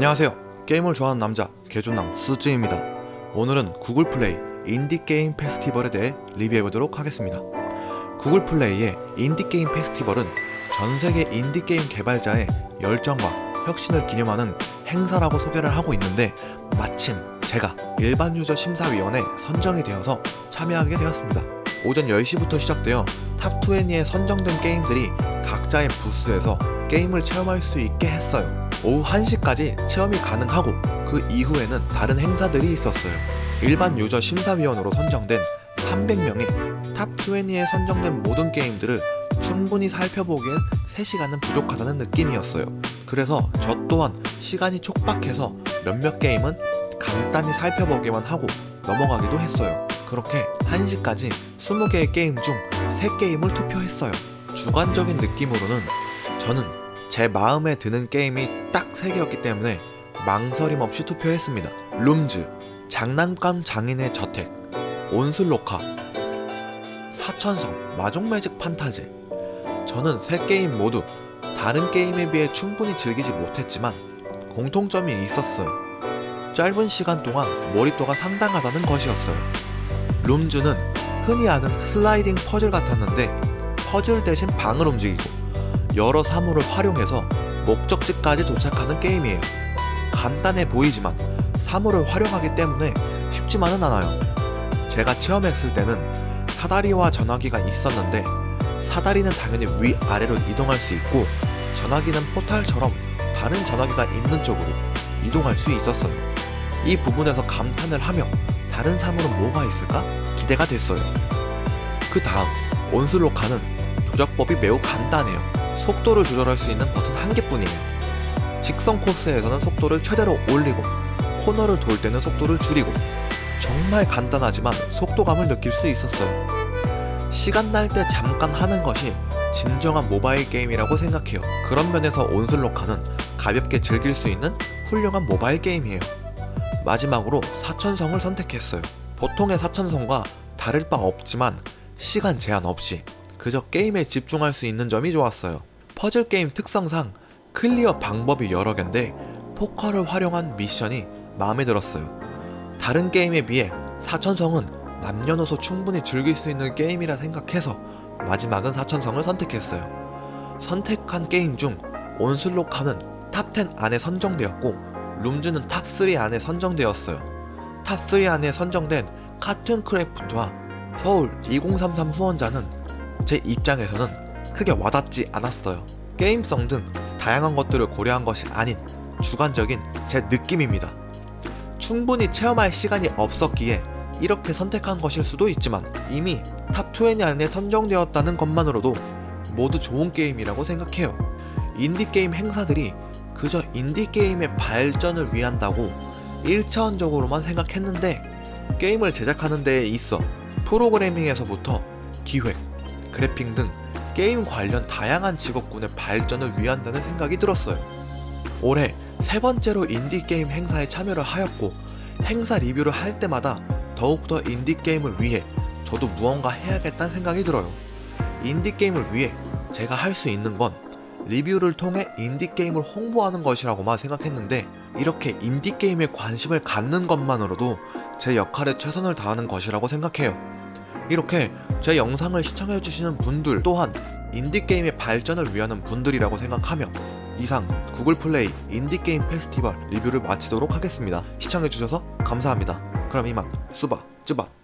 안녕하세요. 게임을 좋아하는 남자 개존남 수즈입니다. 오늘은 구글 플레이 인디 게임 페스티벌에 대해 리뷰해 보도록 하겠습니다. 구글 플레이의 인디 게임 페스티벌은 전 세계 인디 게임 개발자의 열정과 혁신을 기념하는 행사라고 소개를 하고 있는데 마침 제가 일반 유저 심사위원회 선정이 되어서 참여하게 되었습니다. 오전 10시부터 시작되어 탑 20에 선정된 게임들이 각자의 부스에서 게임을 체험할 수 있게 했어요. 오후 1시까지 체험이 가능하고 그 이후에는 다른 행사들이 있었어요. 일반 유저 심사위원으로 선정된 300명이 탑 20에 선정된 모든 게임들을 충분히 살펴보기엔 3시간은 부족하다는 느낌이었어요. 그래서 저 또한 시간이 촉박해서 몇몇 게임은 간단히 살펴보기만 하고 넘어가기도 했어요. 그렇게 1시까지 20개의 게임 중 3게임을 투표했어요. 주관적인 느낌으로는 저는 제 마음에 드는 게임이 딱 3개였기 때문에 망설임 없이 투표했습니다. 룸즈, 장난감 장인의 저택, 온슬로카, 사천성, 마종매직 판타지. 저는 세 게임 모두 다른 게임에 비해 충분히 즐기지 못했지만 공통점이 있었어요. 짧은 시간 동안 몰입도가 상당하다는 것이었어요. 룸즈는 흔히 아는 슬라이딩 퍼즐 같았는데 퍼즐 대신 방을 움직이고 여러 사물을 활용해서 목적지까지 도착하는 게임이에요. 간단해 보이지만 사물을 활용하기 때문에 쉽지만은 않아요. 제가 체험했을 때는 사다리와 전화기가 있었는데 사다리는 당연히 위아래로 이동할 수 있고 전화기는 포탈처럼 다른 전화기가 있는 쪽으로 이동할 수 있었어요. 이 부분에서 감탄을 하며 다른 사물은 뭐가 있을까 기대가 됐어요. 그 다음 온슬로카는 조작법이 매우 간단해요. 속도를 조절할 수 있는 버튼 한 개뿐이에요. 직선 코스에서는 속도를 최대로 올리고 코너를 돌 때는 속도를 줄이고 정말 간단하지만 속도감을 느낄 수 있었어요. 시간 날 때 잠깐 하는 것이 진정한 모바일 게임이라고 생각해요. 그런 면에서 온슬로카는 가볍게 즐길 수 있는 훌륭한 모바일 게임이에요. 마지막으로 사천성을 선택했어요. 보통의 사천성과 다를 바 없지만 시간 제한 없이 그저 게임에 집중할 수 있는 점이 좋았어요. 퍼즐 게임 특성상 클리어 방법이 여러 개인데 포커를 활용한 미션이 마음에 들었어요. 다른 게임에 비해 사천성은 남녀노소 충분히 즐길 수 있는 게임이라 생각해서 마지막은 사천성을 선택했어요. 선택한 게임 중 온슬로카는 탑10 안에 선정되었고 룸즈는 탑3 안에 선정되었어요. 탑3 안에 선정된 카툰 크래프트와 서울 2033 후원자는 제 입장에서는 크게 와닿지 않았어요. 게임성 등 다양한 것들을 고려한 것이 아닌 주관적인 제 느낌입니다. 충분히 체험할 시간이 없었기에 이렇게 선택한 것일 수도 있지만 이미 탑20 안에 선정되었다는 것만으로도 모두 좋은 게임이라고 생각해요. 인디게임 행사들이 그저 인디게임의 발전을 위한다고 1차원적으로만 생각했는데 게임을 제작하는 데에 있어 프로그래밍에서부터 기획, 그래픽 등 게임 관련 다양한 직업군의 발전을 위한다는 생각이 들었어요. 올해 세 번째로 인디게임 행사에 참여를 하였고 행사 리뷰를 할 때마다 더욱더 인디게임을 위해 저도 무언가 해야겠다는 생각이 들어요. 인디게임을 위해 제가 할 수 있는 건 리뷰를 통해 인디게임을 홍보하는 것이라고만 생각했는데 이렇게 인디게임에 관심을 갖는 것만으로도 제 역할에 최선을 다하는 것이라고 생각해요. 이렇게 제 영상을 시청해주시는 분들 또한 인디게임의 발전을 위하는 분들이라고 생각하며 이상 구글 플레이 인디게임 페스티벌 리뷰를 마치도록 하겠습니다. 시청해주셔서 감사합니다. 그럼 이만 수바 쯔바